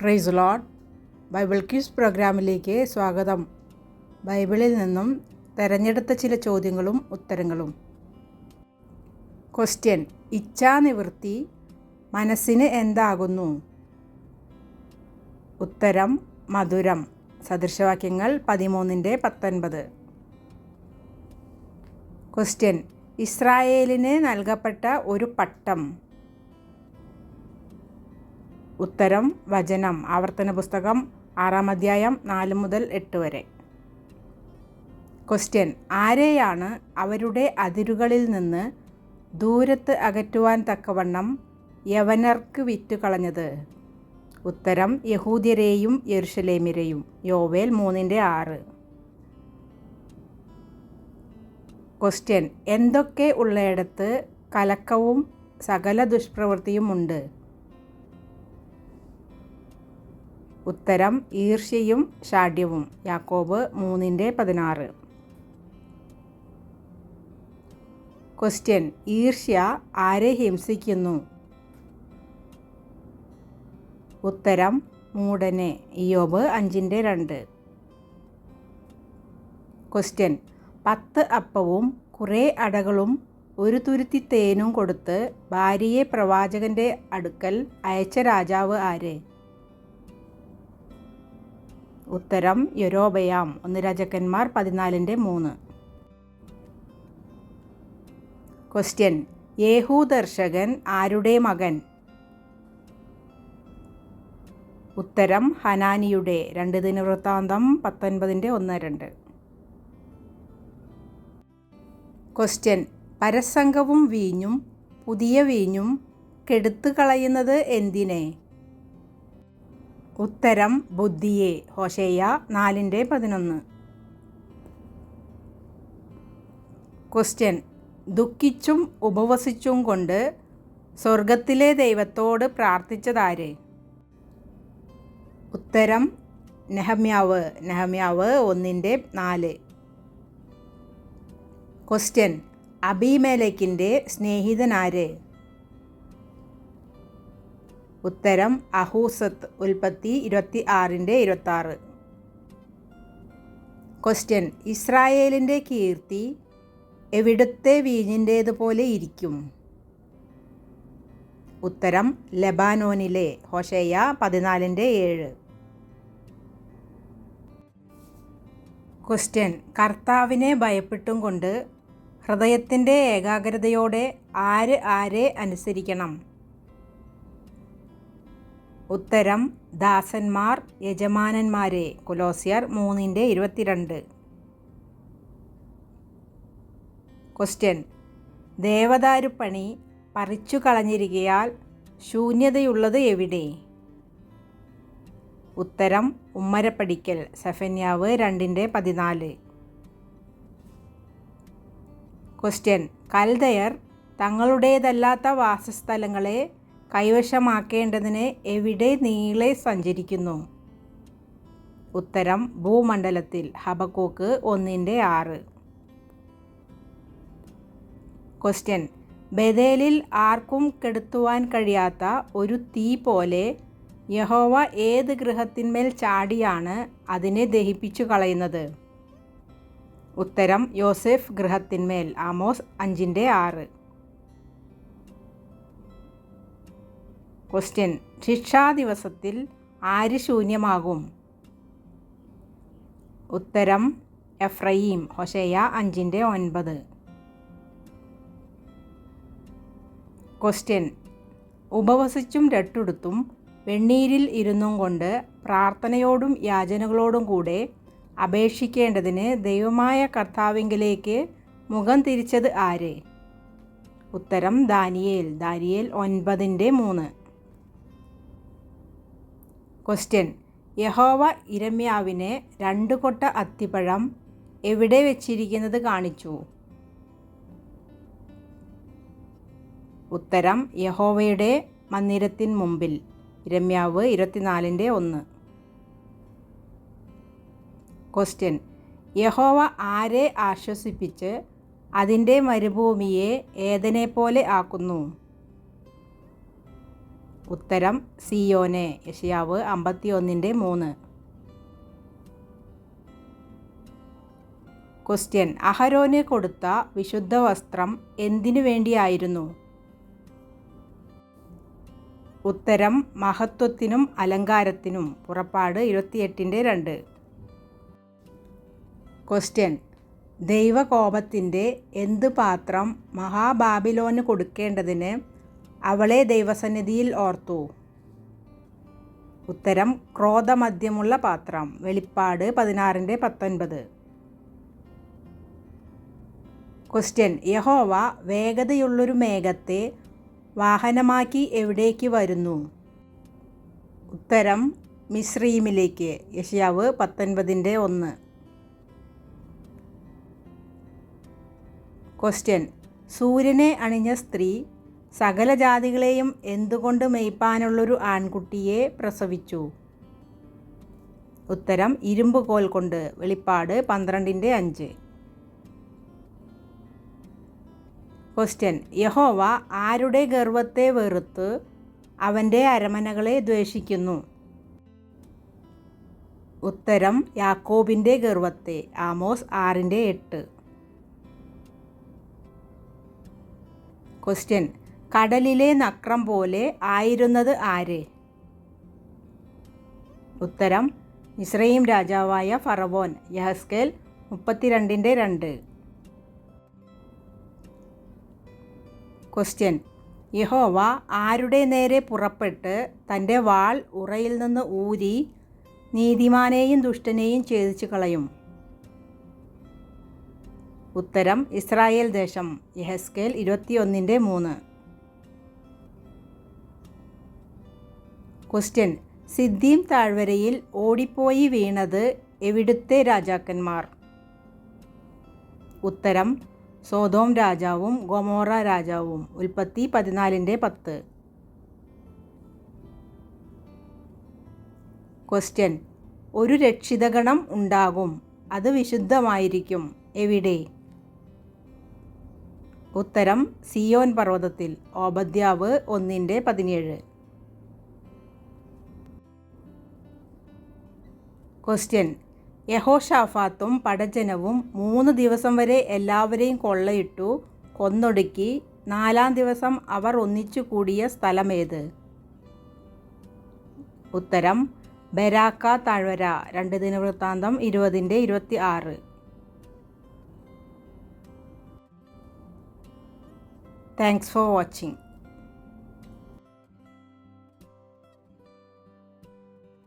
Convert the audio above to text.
Price load Bible quiz പ്രോഗ്രാമിലേക്ക് സ്വാഗതം. ബൈബിളിൽ നിന്നും തെരഞ്ഞെടുത്ത ചില ചോദ്യങ്ങളും ഉത്തരങ്ങളും. ക്വസ്റ്റ്യൻ ഇച്ഛാനിവൃത്തി മനസ്സിന് എന്താകുന്നു? ഉത്തരം. മധുരം. സദൃശവാക്യങ്ങൾ പതിമൂന്നിന്റെ പത്തൊൻപത്. ക്വസ്റ്റ്യൻ ഇസ്രായേലിന് നൽകപ്പെട്ട ഒരു പട്ടം. ഉത്തരം വചനം. ആവർത്തന പുസ്തകം ആറാം അധ്യായം നാല് മുതൽ എട്ട് വരെ. ക്വസ്റ്റ്യൻ. ആരെയാണ് അവരുടെ അതിരുകളിൽ നിന്ന് ദൂരത്ത് അകറ്റുവാൻ തക്കവണ്ണം യവനർക്ക് വിറ്റുകളഞ്ഞത് ഉത്തരം യഹൂദ്യരെയും യെരുഷലേമിരെയും യോവേൽ മൂന്നിന്റെ ആറ്. ക്വസ്റ്റ്യൻ. എന്തൊക്കെ ഉള്ളയിടത്ത് കലക്കവും സകല ദുഷ്പ്രവൃത്തിയും ഉത്തരം ഈർഷ്യയും ഷാഢ്യവും യാക്കോബ് മൂന്നിന്റെ പതിനാറ്. ക്വസ്റ്റ്യൻ ഈർഷ്യ ആരെ ഹിംസിക്കുന്നു? ഉത്തരം മൂടനെ. ഇയോബ് അഞ്ചിന്റെ രണ്ട്. ക്വസ്റ്റ്യൻ പത്ത് അപ്പവും കുറേ അടകളും ഒരു തുരുത്തി തേനും കൊടുത്ത് ഭാര്യയെ പ്രവാചകന്റെ അടുക്കൽ അയച്ച രാജാവ് ആര്? ഉത്തരം യൊരോബയാം ഒന്ന് രാജാക്കന്മാർ പതിനാലിന്റെ മൂന്ന്. ക്വസ്റ്റ്യൻ യേഹൂ ദർശകൻ ആരുടെ മകൻ? ഉത്തരം ഹനാനിയുടെ. രണ്ട് ദിന വൃത്താന്തം പത്തൊൻപതിന്റെ ഒന്ന് രണ്ട്. ക്വസ്റ്റ്യൻ പരസംഗവും വീഞ്ഞും പുതിയ വീഞ്ഞും കെടുത്തു കളയുന്നത് എന്തിനെ? ഉത്തരം ബുദ്ധിയെ. ഹോഷേയ നാലിന്റെ പതിനൊന്ന്. ക്വസ്റ്റ്യൻ. ദുഃഖിച്ചും ഉപവസിച്ചും കൊണ്ട് സ്വർഗത്തിലെ ദൈവത്തോട് പ്രാർത്ഥിച്ചതാര്? ഉത്തരം നെഹമ്യാവ്. നെഹമ്യാവ് ഒന്നിന്റെ നാല്. ക്വസ്റ്റ്യൻ. അബിമേലക്കിന്റെ സ്നേഹിതനാര്? ഉത്തരം അഹൂസത്ത് ഉൽപ്പത്തി ഇരുപത്തി ആറിന്റെ ഇരുപത്തി ആറ് ക്വസ്റ്റ്യൻ ഇസ്രായേലിന്റെ കീർത്തി എവിടുത്തെ വീഞ്ഞിന്റേതുപോലെ ഇരിക്കും? ഉത്തരം ലബാനോനിലെ ഹോഷേയ പതിനാലിന്റെ ഏഴ്. ക്വസ്റ്റ്യൻ കർത്താവിനെ ഭയപ്പെട്ടും കൊണ്ട് ഹൃദയത്തിന്റെ ഏകാഗ്രതയോടെ ആര് ആരെ അനുസരിക്കണം? ഉത്തരം ദാസന്മാർ യജമാനന്മാരെ. കൊലോസിയർ മൂന്നിന്റെ ഇരുപത്തിരണ്ട്. ക്വസ്റ്റ്യൻ ദേവദാരുപ്പണി പറിച്ചു കളഞ്ഞിരിക്കയാൽ ശൂന്യതയുള്ളത് എവിടെ? ഉത്തരം ഉമ്മരപ്പടിക്കൽ സഫന്യാവ് രണ്ടിന്റെ പതിനാല്. ക്വസ്റ്റ്യൻ കൽദയർ തങ്ങളുടേതല്ലാത്ത വാസസ്ഥലങ്ങളെ കൈവശമാക്കേണ്ടതിന് എവിടെ നീളെ സഞ്ചരിക്കുന്നു? ഉത്തരം ഭൂമണ്ഡലത്തിൽ ഹബക്കോക്ക് ഒന്നിന്റെ ആറ്. ക്വസ്റ്റ്യൻ ബദേലിൽ ആർക്കും കെടുത്തുവാൻ കഴിയാത്ത ഒരു തീ പോലെ യഹോവ ഏത് ഗൃഹത്തിന്മേൽ ചാടിയാണ് അതിനെ ദഹിപ്പിച്ചു കളയുന്നത്? ഉത്തരം യോസെഫ് ഗൃഹത്തിന്മേൽ ആമോസ് അഞ്ചിന്റെ ആറ്. ക്വസ്റ്റ്യൻ ശിക്ഷാ ദിവസത്തിൽ ആര് ശൂന്യമാകും? ഉത്തരം എഫ്രയീം. ഹൊഷയ അഞ്ചിന്റെ ഒൻപത്. ക്വസ്റ്റ്യൻ ഉപവസിച്ചും രട്ടുടുത്തും വെണ്ണീരിൽ ഇരുന്നും കൊണ്ട് പ്രാർത്ഥനയോടും യാചനകളോടും കൂടെ അപേക്ഷിക്കേണ്ടതിന് ദൈവമായ കർത്താവിങ്കിലേക്ക് മുഖം തിരിച്ചത് ആര്? ഉത്തരം ദാനിയേൽ. ദാനിയേൽ ഒൻപതിന്റെ മൂന്ന്. ക്വസ്റ്റ്യൻ യഹോവ ഇരമ്യാവിനെ രണ്ട് കൊട്ട അത്തിപ്പഴം എവിടെ വെച്ചിരിക്കുന്നത് കാണിച്ചു? ഉത്തരം യഹോവയുടെ മന്ദിരത്തിന് മുമ്പിൽ. ഇരമ്യാവ് ഇരുപത്തിനാലിന്റെ ഒന്ന്. ക്വസ്റ്റ്യൻ യഹോവ ആരെ ആശ്വസിപ്പിച്ച് അതിന്റെ മരുഭൂമിയെ ഏതനെപ്പോലെ പോലെ ആക്കുന്നു? ഉത്തരം സിയോനെ. യഷിയാവ് അമ്പത്തി ഒന്നിന്റെ മൂന്ന്. ക്വസ്റ്റ്യൻ അഹരോന് കൊടുത്ത വിശുദ്ധ വസ്ത്രം എന്തിനു വേണ്ടിയായിരുന്നു? ഉത്തരം മഹത്വത്തിനും അലങ്കാരത്തിനും. പുറപ്പാട് ഇരുപത്തിയെട്ടിന്റെ രണ്ട്. ക്വസ്റ്റ്യൻ ദൈവകോപത്തിന്റെ എന്ത് പാത്രം മഹാബാബിലോന് കൊടുക്കേണ്ടതിന് അവളെ ദൈവസന്നിധിയിൽ ഓർത്തു. ഉത്തരം ക്രോധമദ്യമുള്ള പാത്രം. വെളിപ്പാട് പതിനാറിന്റെ പത്തൊൻപത്. ക്വസ്റ്റ്യൻ യഹോവ വേഗതയുള്ളൊരു മേഘത്തെ വാഹനമാക്കി എവിടേക്ക് വരുന്നു? ഉത്തരം മിശ്രീമിലേക്ക് യഷ്യാവ് പത്തൊൻപതിന്റെ ഒന്ന്. ക്വസ്റ്റ്യൻ സൂര്യനെ അണിഞ്ഞ സ്ത്രീ സകല ജാതികളെയും എന്തുകൊണ്ട് മെയ്പ്പാനുള്ളൊരു ആൺകുട്ടിയെ പ്രസവിച്ചു? ഉത്തരം ഇരുമ്പ് കോൽ കൊണ്ട്. വെളിപ്പാട് പന്ത്രണ്ടിന്റെ അഞ്ച്. ക്വസ്റ്റ്യൻ യഹോവ ആരുടെ ഗർവത്തെ വെറുത്ത് അവന്റെ അരമനകളെ ദ്വേഷിക്കുന്നു? ഉത്തരം യാക്കോബിന്റെ ഗർവത്തെ. ആമോസ് ആറിന്റെ എട്ട്. ക്വസ്റ്റ്യൻ കടലിലെ നക്രം പോലെ ആയിരുന്നത് ആര്? ഉത്തരം ഇസ്രയേം രാജാവായ ഫറവോൻ യഹസ്കേൽ മുപ്പത്തിരണ്ടിന്റെ രണ്ട്. ക്വസ്റ്റ്യൻ യഹോവ ആരുടെ നേരെ പുറപ്പെട്ട് തന്റെ വാൾ ഉറയിൽ നിന്ന് ഊരി നീതിമാനെയും ദുഷ്ടനെയും ഛേദിച്ചു കളയും? ഉത്തരം ഇസ്രായേൽ ദേശം യഹസ്കേൽ ഇരുപത്തിയൊന്നിന്റെ മൂന്ന്. ക്വസ്റ്റ്യൻ. സിദ്ദീം താഴ്വരയിൽ ഓടിപ്പോയി വീണത് എവിടുത്തെ രാജാക്കന്മാർ? ഉത്തരം സോതോം രാജാവും ഗൊമോറ രാജാവും. ഉൽപ്പത്തി പതിനാലിന്റെ പത്ത്. ക്വസ്റ്റ്യൻ ഒരു രക്ഷിതഗണം ഉണ്ടാകും അത് വിശുദ്ധമായിരിക്കും എവിടെ? ഉത്തരം സിയോൻ പർവതത്തിൽ. ഓബദ്യാവ് ഒന്നിന്റെ പതിനേഴ്. ക്വസ്റ്റ്യൻ. യഹോഷാഫാത്തും പടജനവും മൂന്ന് ദിവസം വരെ എല്ലാവരെയും കൊള്ളയിട്ടു കൊന്നൊടുക്കി നാലാം ദിവസം അവർ ഒന്നിച്ചു കൂടിയ സ്ഥലമേത്? ഉത്തരം ബരാക്ക താഴ്വര രണ്ട് ദിനവൃത്താന്തം ഇരുപതിന്റെ ഇരുപത്തി ആറ് താങ്ക്സ് ഫോർ വാച്ചിങ്